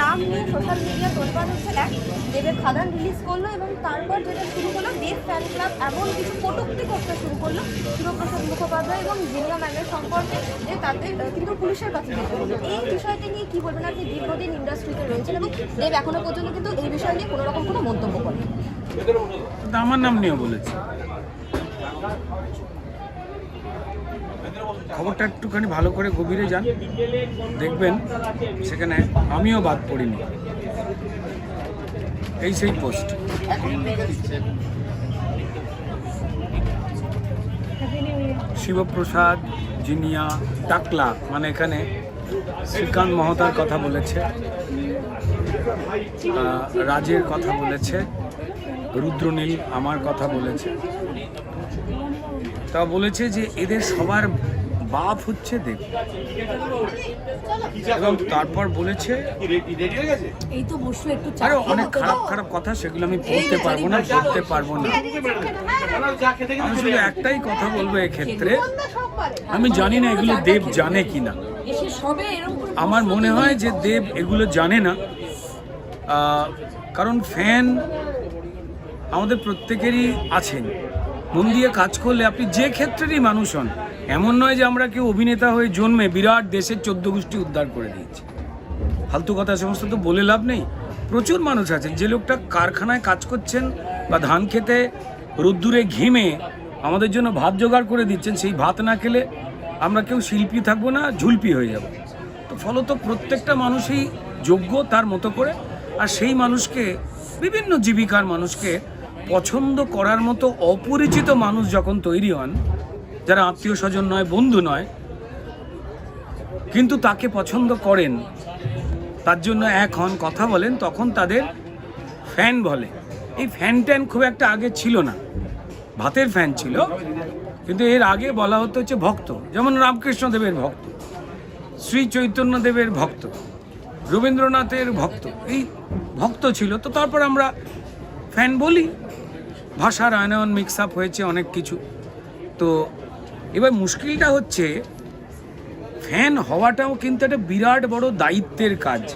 নাম নিয়ে social media তোলবার হচ্ছে এক দেবের খাদান রিলিজ করল এবং তারপর যেটা শুরু হলো, দেব ফ্যান ক্লাব এমন কিছু কটূক্তি করতে শুরু করল শিবপ্রসাদ মুখোপাধ্যায় এবং জিনিয়া ম্যামের সম্পর্কে যে তাতে কিন্তু পুলিশের কাছে যেতে হলো। এই বিষয়টি নিয়ে কী বলবেন আপনি? দীর্ঘদিন ইন্ডাস্ট্রিতে রয়েছেন এবং দেব এখনও পর্যন্ত কিন্তু এই বিষয় নিয়ে কোনো রকম কোনো মন্তব্য করেন আমার নাম নিয়ে বলেছে। খবরটা একটুখানি ভালো করে গভীরে যান, দেখবেন সেখানে আমিও বাদ পড়িনি। এই সেই পোস্ট। শিবপ্রসাদ জিনিয়া টাকলা মানে এখানে শ্রীকান্ত মহতার কথা বলেছে রাজের কথা বলেছে, রুদ্রনীল আমার কথা বলেছে। তা বলেছে যে এদের সবার বাপ হচ্ছে দেব। এবং তারপর বলেছে এই তো বসু একটু চা আরও অনেক খারাপ খারাপ কথা সেগুলো আমি বলতে পারব না বলতে পারব না। আমি শুধু একটাই কথা বলব এক্ষেত্রে। আমি জানি না এগুলো দেব জানে এরকম করে আমার মনে হয় যে দেব এগুলো জানে না। কারণ ফ্যান আমাদের প্রত্যেকেরই আছেন। মন দিয়ে কাজ করলে আপনি যে ক্ষেত্রেরই মানুষ হন, এমন নয় যে আমরা কেউ অভিনেতা হয়ে জন্মে বিরাট দেশের চোদ্দ গোষ্ঠী উদ্ধার করে দিয়েছি। ফালতু কথা সমস্ত তো বলে লাভ নেই। প্রচুর মানুষ আছেন, যে লোকটা কারখানায় কাজ করছেন বা ধান খেতে রোদ্দুরে ঘেমে আমাদের জন্য ভাত জোগাড় করে দিচ্ছেন, সেই ভাত না খেলে আমরা কেউ শিল্পী থাকব না, ঝুলপি হয়ে যাব। তো ফলত প্রত্যেকটা মানুষই যোগ্য তার মতো করে, আর সেই মানুষকে, বিভিন্ন জীবিকার মানুষকে পছন্দ করার মতো অপরিচিত মানুষ যখন তৈরি হন, যারা আত্মীয় স্বজন নয়, বন্ধু নয়, কিন্তু তাকে পছন্দ করেন, তার জন্য এক হন, কথা বলেন, তখন তাদের ফ্যান বলে। এই ফ্যান ট্যান খুব একটা আগে ছিল না। ভাতের ফ্যান ছিল, কিন্তু এর আগে বলা হতো হচ্ছে ভক্ত। যেমন রামকৃষ্ণ দেবের ভক্ত, শ্রী চৈতন্য দেবের ভক্ত, রবীন্দ্রনাথের ভক্ত, এই ভক্ত ছিল। তো তারপর আমরা ফ্যান বলি। ভাষার আয়নায়ন মিক্স আপ হয়েছে অনেক কিছু। তো এবার মুশকিলটা হচ্ছে ফ্যান হওয়াটাও কিন্তু একটা বিরাট বড় দায়িত্বের কাজ।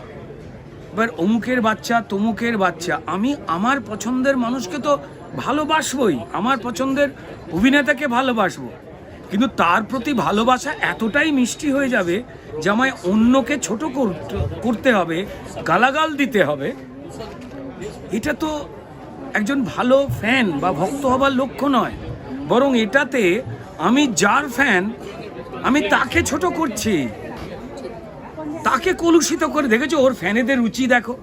এবার অমুকের বাচ্চা, তমুকের বাচ্চা, আমি আমার পছন্দের মানুষকে তো ভালোবাসবই, আমার পছন্দের অভিনেতাকে ভালোবাসবো। কিন্তু তার প্রতি ভালোবাসা এতটাই মিষ্টি হয়ে যাবে যে আমায় অন্যকে ছোট করতে- হবে, গালাগাল দিতে হবে। এটা তো একজন ভালো ফ্যান বা ভক্ত হবার লক্ষ্য নয়। বরং এটাতে আমি যার ফ্যান আমি তাকে ছোট করছি। তাকে কলুষিত করে দেখেছ? ওর ফ্যানেদের রুচি দেখো।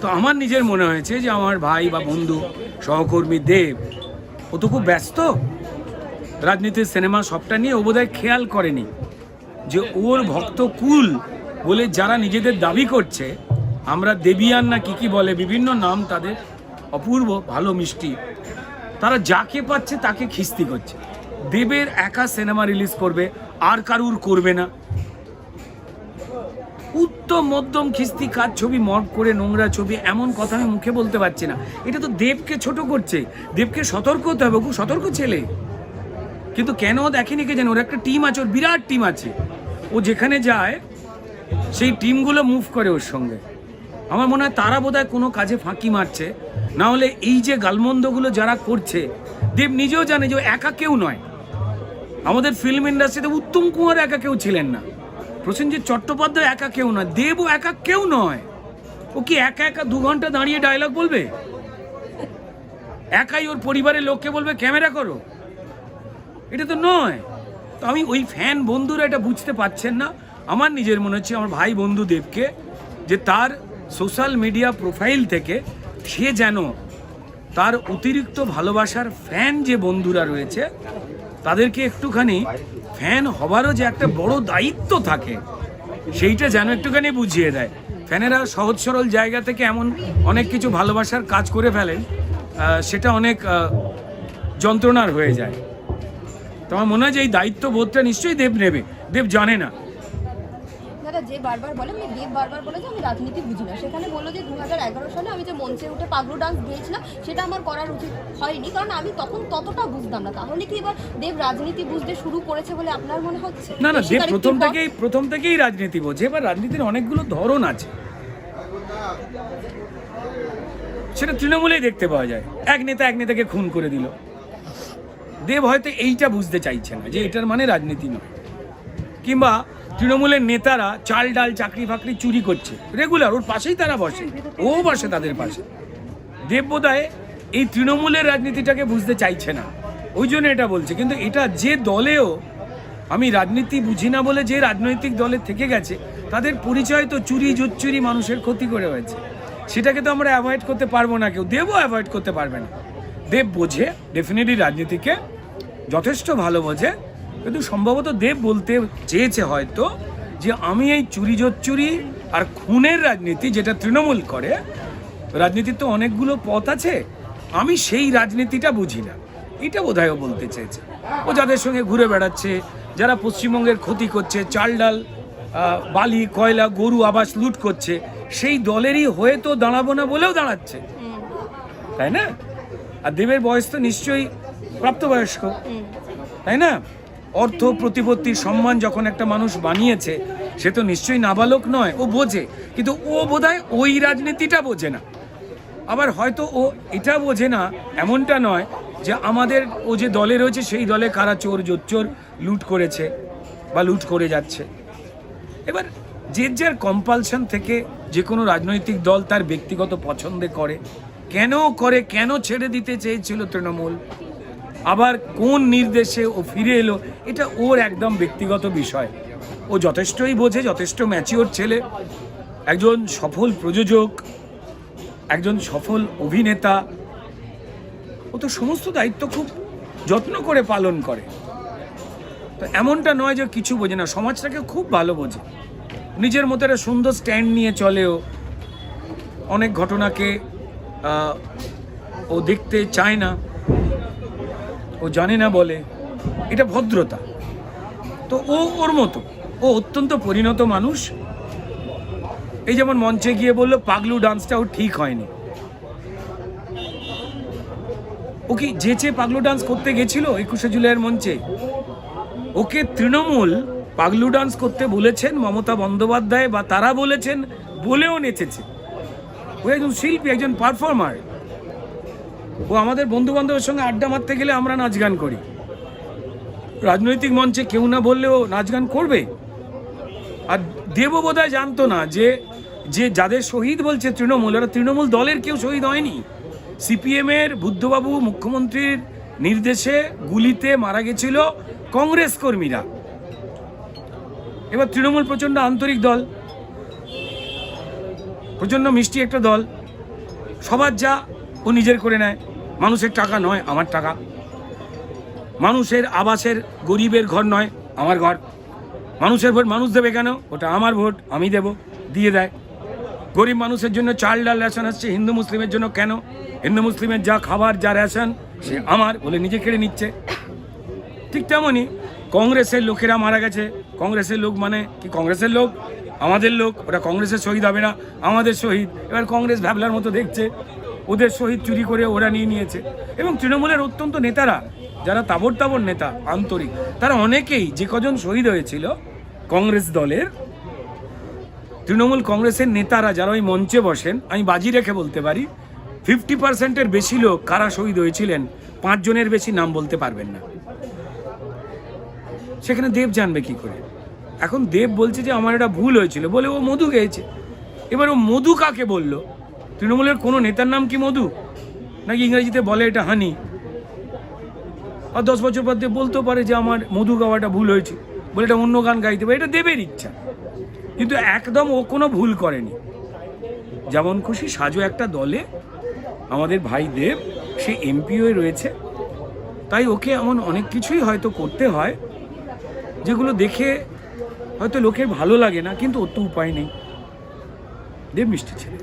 তো আমার নিজের মনে হয়েছে যে আমার ভাই বা বন্ধু, সহকর্মী দেব, ও তো খুব ব্যস্ত। রাজনীতির সিনেমা সবটা নিয়ে ও বোধহয় খেয়াল করেনি যে ওর ভক্ত কুল বলে যারা নিজেদের দাবি করছে, আমরা দেবিয়ান না কি কি বলে, বিভিন্ন নাম তাদের অপূর্ব, ভালো, মিষ্টি। তারা যাকে পাচ্ছে তাকে খিস্তি করছে। দেবের একা সিনেমা রিলিজ করবে, আর কারুর করবে না। উত্তম, মধ্যম, খিস্তি কাজ ছবি মর্গ করে নোংরা ছবি, এমন কথা আমি মুখে বলতে পারছি না। এটা তো দেবকে ছোট করছে। দেবকে সতর্ক হতে হবে খুব সতর্ক ছেলে। কিন্তু কেন দেখেনি কে জানে? ওর একটা টিম আছে, ওর বিরাট টিম আছে। ও যেখানে যায়, সেই টিমগুলো মুভ করে ওর সঙ্গে। আমার মনে হয় তারা বোধহয় কোনো কাজে ফাঁকি মারছে। না হলে এই যে গালমন্দগুলো যারা করছে, দেব নিজেও জানে যে একা কেউ নয়। আমাদের ফিল্ম ইন্ডাস্ট্রিতে উত্তম কুমার একা কেউ ছিলেন না। প্রসেনজিৎ চট্টোপাধ্যায় একা কেউ নয়, দেবও একা কেউ নয়। ও কি একা একা দু ঘণ্টা দাঁড়িয়ে ডায়লগ বলবে? একাই ওর পরিবারের লোককে বলবে ক্যামেরা করো। এটা তো নয়। তো আমি ওই ফ্যান বন্ধুরা এটা বুঝতে পারছেন না। আমার নিজের মনে হচ্ছে আমার ভাই বন্ধু দেবকে, যে তার সোশ্যাল মিডিয়া প্রোফাইল থেকে সে যেন তার অতিরিক্ত ভালোবাসার ফ্যান যে বন্ধুরা রয়েছে, তাদেরকে একটুখানি ফ্যান হবারও যে একটা বড় দায়িত্ব থাকে, সেইটা যেন একটুখানি বুঝিয়ে দেয়। ফ্যানেরা সহজ সরল জায়গা থেকে এমন অনেক কিছু ভালোবাসার কাজ করে ফেলেন সেটা অনেক যন্ত্রণার হয়ে যায়। তো আমার মনে হয় যে এই দায়িত্ব বোধটা নিশ্চয়ই দেব নেবে। দেব জানে না। যে বারবার বলে আমি দেব বারবার বলে যে আমি রাজনীতি বুঝি না। সেখানে বলল যে দু হাজার এগারো সালে আমি যে মঞ্চে উঠে পাগলু ডান্স দিয়েছিলাম সেটা আমার করার উচিত হয়নি কারণ আমি তখন ততটা বুঝতাম না। তাহলে কি এবার দেব রাজনীতি বুঝতে শুরু করেছে বলে আপনার মনে হচ্ছে? না না দেব প্রথম থেকেই প্রথম থেকেই রাজনীতি বোঝে। এবার রাজনীতির অনেকগুলো ধরন আছে। সেটা তৃণমূলেই দেখতে পাওয়া যায়। এক নেতা এক নেতাকে খুন করে দিল। দেব হয়তো এইটা বুঝতে চাইছে না যে এটার মানে রাজনীতি নয়। কিংবা তৃণমূলের নেতারা চাল ডাল চাকরি ফাকরি চুরি করছে। রেগুলার ওর পাশেই তারা বসে। ও বসে তাদের পাশে। দেব বোধহয় এই তৃণমূলের রাজনীতিটাকে বুঝতে চাইছে না। ওই জন্য এটা বলছে। কিন্তু এটা যে দলেও, আমি রাজনীতি বুঝি না বলে যে রাজনৈতিক দলে থেকে গেছে, তাদের পরিচয় তো চুরি জুচ্চুরি মানুষের ক্ষতি করে হয়েছে। সেটাকে তো আমরা অ্যাভয়েড করতে পারব না কেউ। দেবও অ্যাভয়েড করতে পারবে না। দেব বোঝে ডেফিনেটলি রাজনীতিকে যথেষ্ট ভালো বোঝে। কিন্তু সম্ভবত দেব বলতে চেয়েছে হয়তো যে আমি এই চুরি জোচ্চুরি আর খুনের রাজনীতি যেটা তৃণমূল করে রাজনীতির তো অনেকগুলো পথ আছে আমি সেই রাজনীতিটা বুঝি না। এটা বোধহয় বলতে চেয়েছে। ও যাদের সঙ্গে ঘুরে বেড়াচ্ছে যারা পশ্চিমবঙ্গের ক্ষতি করছে চাল ডাল বালি কয়লা গরু আবাস লুট করছে সেই দলেরই হয়ে তো দাঁড়াবো না বলেও দাঁড়াচ্ছে। তাই না? আর দেবের বয়স তো নিশ্চয়ই প্রাপ্তবয়স্ক। তাই না? অর্থ প্রতিপত্তি সম্মান যখন একটা মানুষ বানিয়েছে, সে তো নিশ্চয়ই নাবালক নয়, ও বোঝে। কিন্তু ও বোধহয় ওই রাজনীতিটা বোঝে না। আবার হয়তো ও এটা বোঝে না, এমনটা নয় যে আমাদের ও যে দলে রয়েছে, সেই দলে কারা চোর জোচ্চোর লুট করেছে বা লুট করে যাচ্ছে। এবার যে যার কম্পালশন থেকে যে কোনো রাজনৈতিক দল তার ব্যক্তিগত পছন্দে করে। কেন করে, কেন ছেড়ে দিতে চেয়েছিল তৃণমূল? আবার কোন নির্দেশে ও ফিরে এলো, এটা ওর একদম ব্যক্তিগত বিষয়। ও যথেষ্টই বোঝে, যথেষ্ট ম্যাচিওর ছেলে, একজন সফল প্রযোজক, একজন সফল অভিনেতা। ও তো সমস্ত দায়িত্ব খুব যত্ন করে পালন করে। তো এমনটা নয় যে কিছু বোঝে না, সমাজটাকে খুব ভালো বোঝে। নিজের মতো একটা সুন্দর স্ট্যান্ড নিয়ে চলেও অনেক ঘটনাকে ও দেখতে চায় না। ও জানে না বলে, এটা ভদ্রতা। তো ও ওর মতো, ও অত্যন্ত পরিণত মানুষ। এই যেমন মঞ্চে গিয়ে বলল, পাগলু ডান্সটাও ঠিক হয়নি। ও কি যেচে পাগলু ডান্স করতে গেছিল একুশে জুলাইয়ের মঞ্চে? ওকে তৃণমূল পাগলু ডান্স করতে বলেছেন মমতা বন্দ্যোপাধ্যায় বা তারা বলেছেন বলেও নেচেছে। ও একজন শিল্পী, একজন পারফর্মার ও আমাদের বন্ধু বান্ধবের সঙ্গে আড্ডা মারতে গেলে আমরা নাচ গান করি। রাজনৈতিক মঞ্চে কেউ না বললেও নাচ গান করবে। আর দেব বোধহয় জানতো না যে যে যাদের শহীদ বলছে তৃণমূল ওরা তৃণমূল দলের কেউ শহীদ হয়নি। সিপিএমের বুদ্ধবাবু মুখ্যমন্ত্রীর নির্দেশে গুলিতে মারা গেছিল কংগ্রেস কর্মীরা। এবার তৃণমূল প্রচণ্ড আন্তরিক দল, প্রচণ্ড মিষ্টি একটা দল। সবার যা ও নিজের করে নেয়। মানুষের টাকা নয়, আমার টাকা। মানুষের আবাসের গরিবের ঘর নয়, আমার ঘর। মানুষের ভোট মানুষ দেবে কেন? ওটা আমার ভোট, আমি দেব, দিয়ে দেয়। গরিব মানুষের জন্য চাল ডাল রেশন আসছে, হিন্দু মুসলিমের জন্য কেন? হিন্দু মুসলিমের যা খাবার, যা রেশন সে আমার বলে নিজে কেড়ে নিচ্ছে। ঠিক তেমনই কংগ্রেসের লোকেরা মারা গেছে। কংগ্রেসের লোক মানে কি? কংগ্রেসের লোক? আমাদের লোক। ওটা কংগ্রেসের শহীদ হবে না। আমাদের শহীদ। এবার কংগ্রেস ভ্যাবলার মতো দেখছে। ওদের শহীদ চুরি করে ওরা নিয়ে নিয়েছে। এবং তৃণমূলের অত্যন্ত নেতারা, যারা তাবর তাবর নেতা, আন্তরিক, তারা অনেকেই যে কজন শহীদ হয়েছিল কংগ্রেস দলের, তৃণমূল কংগ্রেসের নেতারা যারা ওই মঞ্চে বসেন, আমি বাজি রেখে বলতে পারি ফিফটি পার্সেন্টের বেশি লোক কারা শহীদ হয়েছিলেন, পাঁচজনের বেশি নাম বলতে পারবেন না। সেখানে দেব জানবে কি করে? এখন দেব বলছে যে, আমার এটা ভুল হয়েছিল। বলে ও মধু গেয়েছে এবার ও মধু কাকে বলল? তৃণমূলের কোনো নেতার নাম কি মধু? নাকি ইংরেজিতে বলে এটা হানি? আর দশ বছর পর দিয়ে বলতেও পারে যে আমার মধু গাওয়াটা ভুল হয়েছে। বলে এটা অন্য গান গাইতে পারে, এটা দেবের ইচ্ছা। কিন্তু একদম ও কোনো ভুল করেনি। যেমন খুশি সাজো একটা দলে আমাদের ভাই দেব, সে এমপি হয়ে রয়েছে। তাই ওকে এমন অনেক কিছুই হয়তো করতে হয়, যেগুলো দেখে হয়তো লোকের ভালো লাগে না, কিন্তু ওর তো উপায় নেই। দেব মিষ্টি ছেলে।